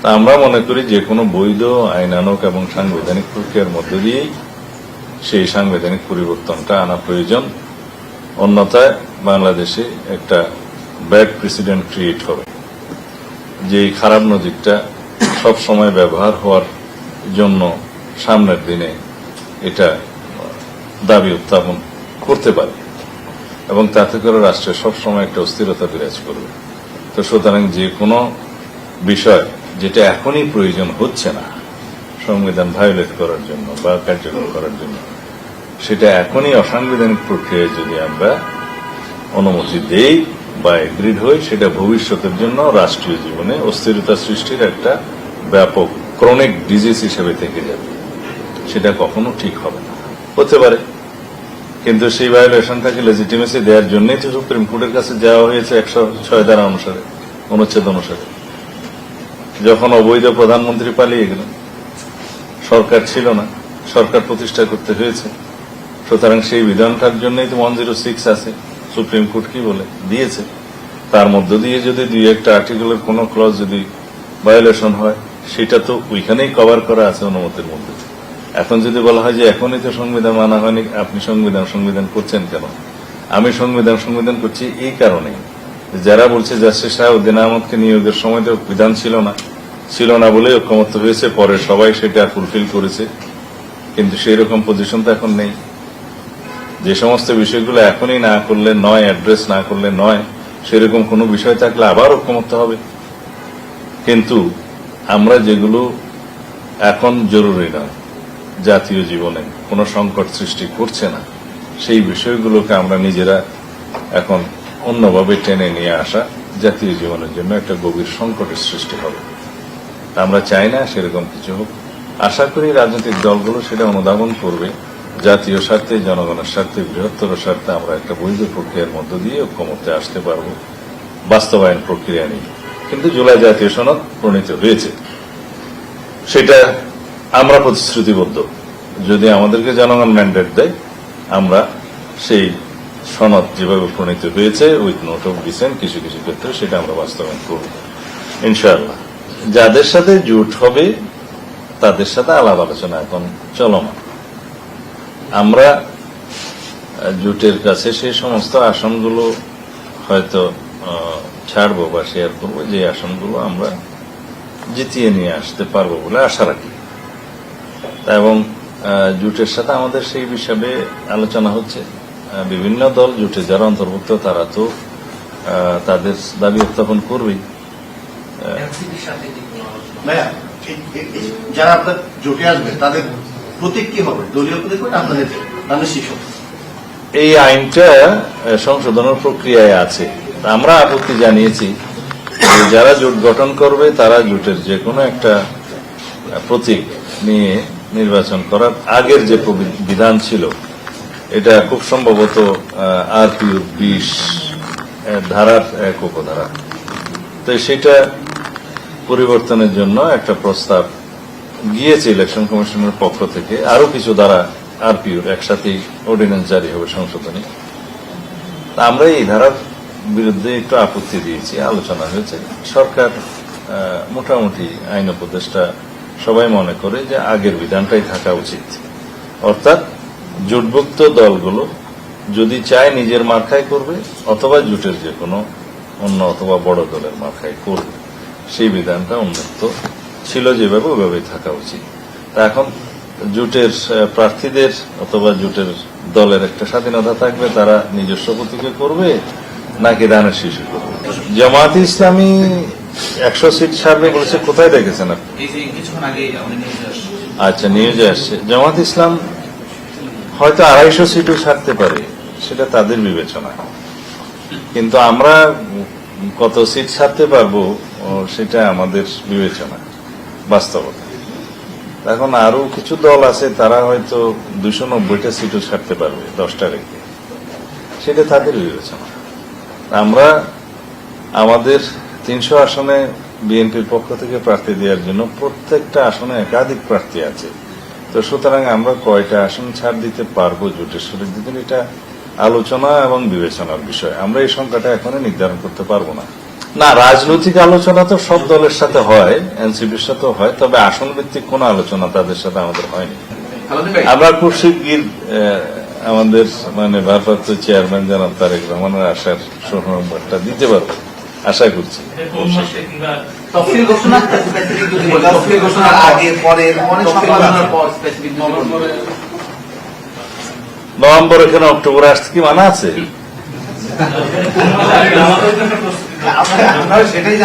তা আমরা মনে করি যে কোনো বৈধ, আইনানক এবং সাংবিধানিক প্রক্রিয়ার মধ্য দিয়েই সেই সাংবিধানিক পরিবর্তনটা আনা প্রয়োজন। অন্যথায় বাংলাদেশে একটা ব্যাড প্রেসিডেন্ট ক্রিয়েট হবে যে খারাপ নজিরটা সব সময় ব্যবহার হওয়ার জন্য সামনের দিনে এটা দাবি উত্থাপন করতে পারে এবং তাতে করে রাষ্ট্রে সবসময় একটা অস্থিরতা বিরাজ করবে। তো সুতরাং যে কোনো বিষয় যেটা এখনই প্রয়োজন হচ্ছে না, সংবিধান ভায়োলেট করার জন্য বা কার্যকর করার জন্য, সেটা এখনই অসাংবিধানিক প্রক্রিয়ায় যদি আমরা অনুমতি দেই বা এগ্রিড হই, সেটা ভবিষ্যতের জন্য রাষ্ট্রীয় জীবনে অস্থিরতা সৃষ্টির একটা ব্যাপক ক্রনিক ডিজিজ হিসেবে থেকে যাবে। সেটা কখনো ঠিক হবে না। হতে পারে। কিন্তু সেই ভায়োলেশন ভায়োলেশনটাকে লেজিটিমেসি দেওয়ার জন্যই তো সুপ্রিম কোর্টের কাছে যাওয়া হয়েছে একশো ছয় ধারা অনুসারে, অনুচ্ছেদ অনুসারে। যখন অবৈধ প্রধানমন্ত্রী পালিয়ে গেলেন সরকার ছিল না, সরকার প্রতিষ্ঠা করতে হয়েছে। সুতরাং সেই বিধানটার জন্যই তো ওয়ান জিরো সিক্স আছে, সুপ্রিম কোর্ট কি বলে, দিয়েছে। তার মধ্য দিয়ে যদি দুই একটা আর্টিকেলের কোনো ক্লজ যদি ভায়োলেশন হয়, সেটা তো ওইখানেই কভার করা আছে অনুমতির মধ্যে। এখন যদি বলা হয় যে এখনই তো সংবিধান মানা হয়নি, আপনি সংবিধান সংবিধান করছেন কেন? আমি সংবিধান সংবিধান করছি এই কারণে যারা বলছে জাস্টিস শাহাবুদ্দিন আহমদকে নিয়োগের সময় তো বিধান ছিল না ছিল না বলেই ঐক্যমত্য হয়েছে, পরে সবাই সেটা ফুলফিল করেছে। কিন্তু সেই রকম পজিশন তো এখন নেই। যে সমস্ত বিষয়গুলো এখনই না করলে, নয় অ্যাড্রেস না করলে নয়, সেরকম কোনো বিষয় থাকলে আবার ঐক্যমত্য হবে। কিন্তু আমরা যেগুলো এখন জরুরি নয়, জাতীয় জীবনে কোনো সংকট সৃষ্টি করছে না, সেই বিষয়গুলোকে আমরা নিজেরা এখন অন্যভাবে টেনে নিয়ে আসা জাতীয় জীবনের জন্য একটা গভীর সংকটের সৃষ্টি হবে। আমরা চাই না সেরকম কিছু হোক। আশা করি রাজনৈতিক দলগুলো সেটা অনুধাবন করবে। জাতীয় স্বার্থে, জনগণের স্বার্থে, বৃহত্তর স্বার্থে আমরা একটা বৈধ প্রক্রিয়ার মধ্য দিয়ে ঐক্যমত্যে আসতে পারব। বাস্তবায়ন প্রক্রিয়া নিয়ে কিন্তু জুলাই জাতীয় সনদ প্রণীত হয়েছে। সেটা আমরা প্রতিশ্রুতিবদ্ধ। যদি আমাদেরকে জনগণ ম্যান্ডেট দেয়, আমরা সেই সনদ যেভাবে প্রণীত হয়েছে উইথ নোট অফ ডিসেন্ট কিছু কিছু ক্ষেত্রে সেটা আমরা বাস্তবায়ন করব। ইনশাআল্লাহ। যাদের সাথে জোট হবে, তাদের সাথে আলাপ আলোচনা এখন চলমান। আমরা জোটের কাছে সেই সমস্ত আসনগুলো হয়তো ছাড়বো বা শেয়ার করব, যে আসনগুলো আমরা জিতিয়ে নিয়ে আসতে পারব বলে আশা রাখি। এবং জোটের সাথে আমাদের সেই বিষয়ে আলোচনা হচ্ছে। বিভিন্ন দল জোটে যারা অন্তর্ভুক্ত, তারা তো তাদের দাবি উত্থাপন করবেই। যারা আপনার জোটে আসবে, তাদের প্রতীক কি হবে? দলীয় প্রতীক আপনাদের শিশু এই আইনটা সংশোধনের প্রক্রিয়ায় আছে। আমরা আপত্তি জানিয়েছি যারা জোট গঠন করবে, তারা জোটের যে কোনো একটা প্রতীক নিয়ে নির্বাচন করার আগের যে বিধান ছিল, এটা খুব সম্ভবত আর পিউ ধারার এক উপধারা। তো সেটা পরিবর্তনের জন্য একটা প্রস্তাব গিয়েছে ইলেকশন কমিশনের পক্ষ থেকে। আরও কিছু দ্বারা আরপিউর একসাথেই অর্ডিন্যান্স জারি হবে সংশোধনী। আমরা এই ধারার বিরুদ্ধে একটু আপত্তি দিয়েছি, আলোচনা হয়েছে। সরকার মোটামুটি আইন উপদেষ্টা সবাই মনে করে যে আগের বিধানটাই থাকা উচিত। অর্থাৎ জোটভুক্ত দলগুলো যদি চায় নিজের মার্কায় করবে, অথবা জোটের যে কোনো অন্য অথবা বড় দলের মার্কায় করবে। সেই বিধানটা উন্মুক্ত ছিল যেভাবে ওইভাবেই থাকা উচিত। তা এখন জোটের প্রার্থীদের অথবা জোটের দলের একটা স্বাধীনতা থাকবে তারা নিজস্ব প্রতীকে করবে নাকি দানের শিশু করবে? জামাত ইসলামী একশো সিট ছাড়বে বলেছে কোথায় দেখেছেন আপনি? আসছে। আচ্ছা নিউজে আসছে। জামাত ইসলাম হয়তো আড়াইশো সিটও ছাড়তে পারে সেটা তাদের বিবেচনা কিন্তু আমরা কত সিট ছাড়তে পারব সেটা আমাদের বিবেচনা, বাস্তবতা। এখন আরও কিছু দল আছে, তারা হয়তো দুশো নব্বইটা সিটও ছাড়তে পারবে দশটা রেখে। সেটা তাদের বিবেচনা। আমরা আমাদের তিনশো আসনে বিএনপির পক্ষ থেকে প্রার্থী দেওয়ার জন্য প্রত্যেকটা আসনে একাধিক প্রার্থী আছে। তো সুতরাং আমরা কয়টা আসন ছাড় দিতে পারব জোটের শরীর দিতে এটা আলোচনা এবং বিবেচনার বিষয়। আমরা এই সংখ্যাটা এখনই নির্ধারণ করতে পারব না। না রাজনৈতিক আলোচনা তো সব দলের সাথে হয় এনসিপির সাথে হয় তবে আসন ভিত্তিক কোন আলোচনা তাদের সাথে আমাদের হয়নি। আমরা খুব শিগগির আহ, আমাদের মানে ভারপ্রাপ্ত চেয়ারম্যান জানাব তারেক রহমানের আশার সুসংবাদটা দিতে পারব আশা করছি। স্পেসিফিক নভেম্বর এখানে অক্টোবর আসতে কি মানা আছে? আমরা সেটাই